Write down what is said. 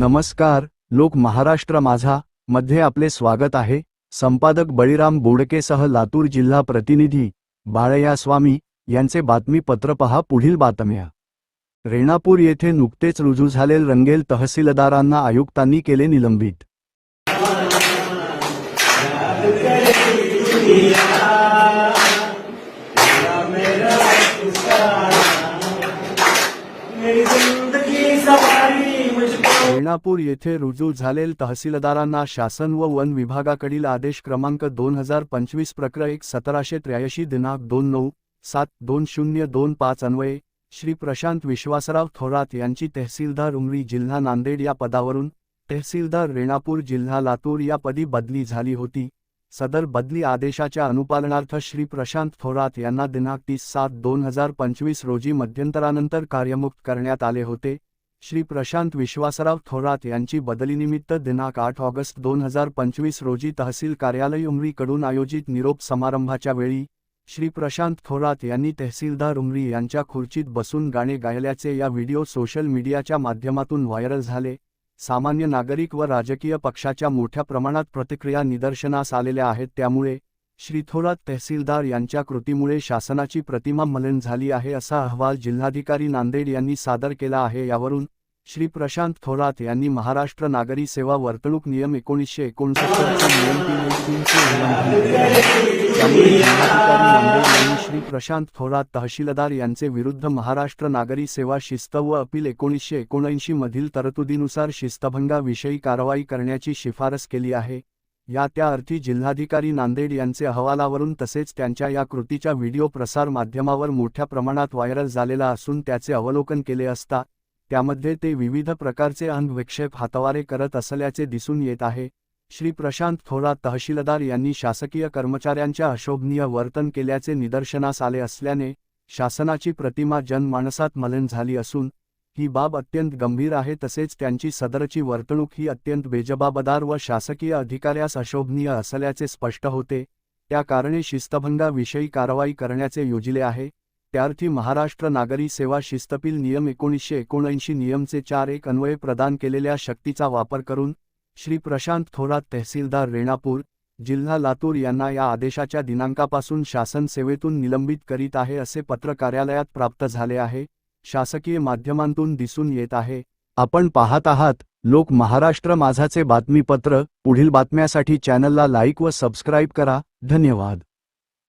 नमस्कार लोक महाराष्ट्र माझा मध्ये आपले स्वागत आहे. संपादक बळीराम बोडकेसह लातूर जिल्हा प्रतिनिधी बाळया स्वामी यांचे बातमीपत्र पहा पुढील बातम्या. रेणापूर येथे नुकतेच रुजू झालेल रंगेल तहसीलदारांना आयुक्तांनी केले निलंबित. मुझको रेणापूर येथे रुजू झालेल तहसीलदारांना शासन व वन विभागाकडील आदेश क्रमांक दोन हजार पंचवीस प्रक्र एक सतराशे त्र्याऐंशी दिनांक दोन नऊ सात दोन शून्य दोन पाच अन्वये श्री प्रशांत विश्वासराव थोरात यांची तहसीलदार उमरी जिल्हा नांदेड या पदावरून तहसीलदार रेणापूर जिल्हा लातूर या पदी बदली झाली होती. सदर बदली आदेशाच्या अनुपालनार्थ श्री प्रशांत थोरात यांना दिनांक तीस सात दोन हजार पंचवीस रोजी मध्यंतरानंतर कार्यमुक्त करण्यात आले होते. श्री प्रशांत विश्वासराव थोरात यांची बदलीनिमित्त दिनांक आठ ऑगस्ट दोन हजार पंचवीस रोजी तहसील कार्यालय उमरीकडून आयोजित निरोप समारंभाच्या वेळी श्री प्रशांत थोरात यांनी तहसीलदार उमरी यांच्या खुर्चीत बसून गाणे गायल्याचे या व्हिडिओ सोशल मीडियाच्या माध्यमातून व्हायरल झाले. सामान्य नागरिक व राजकीय पक्षाच्या मोठ्या प्रमाणात प्रतिक्रिया निदर्शनास आलेल्या आहेत त्यामुळे श्री थोरात तहसीलदार यांच्या कृतीमुळे शासनाची प्रतिमा मलिन झाली आहे असा अहवाल जिल्हाधिकारी नांदेड यांनी सादर केला आहे. यावरून श्री प्रशांत थोरात यांनी महाराष्ट्र नागरी सेवा वर्तणूक नियम एकोणीसशे एकोणसत्तरचा नियम त्यामुळे जिल्हाधिकारी नांदेड यांनी श्री प्रशांत थोरात तहसीलदार यांचे विरुद्ध महाराष्ट्र नागरी सेवा शिस्त व अपील एकोणीसशे एकोणऐंशी मधील तरतुदीनुसार शिस्तभंगाविषयी कारवाई करण्याची शिफारस केली आहे. या त्या अर्थी जिल्हाधिकारी नांदेड यांचे अहवालावरून तसेच त्यांच्या या कृतीच्या व्हिडिओ प्रसार माध्यमावर मोठ्या प्रमाणात व्हायरल झालेला असून त्याचे अवलोकन केले असता त्यामध्ये ते विविध प्रकारचे अंधविक्षेप हातवारे करत असल्याचे दिसून येत आहे. श्री प्रशांत थोरात तहसीलदार यांनी शासकीय कर्मचाऱ्यांच्या अशोभनीय वर्तन केल्याचे निदर्शनास आले असल्याने शासनाची प्रतिमा जनमानसात मलन झाली असून ही बाब अत्यंत गंभीर आहे तसेच त्यांची सदरची वर्तणूक ही अत्यंत बेजबाबदार व शासकीय अधिकाऱ्यास अशोभनीय असल्याचे स्पष्ट होते. त्या कारणे शिस्तभंगाविषयी कारवाई करण्याचे योजिले आहे. त्यार्थी महाराष्ट्र नागरी सेवा शिस्तपील नियम एकोणीसशे एकोणऐंशी नियमचे चार एक अन्वये प्रदान केलेल्या शक्तीचा वापर करून श्री प्रशांत थोरात तहसीलदार रेणापूर जिल्हा लातूर यांना या आदेशाच्या दिनांकापासून शासन सेवेतून निलंबित करीत आहे असे पत्र कार्यालयात प्राप्त झाले आहे. शासकीय माध्यमांतून दिसून येत आहे. आपण पाहत आहात लोक महाराष्ट्र माझाचे बातमीपत्र पुढील बातम्यासाठी चॅनलला लाईक व सबस्क्राईब करा. धन्यवाद.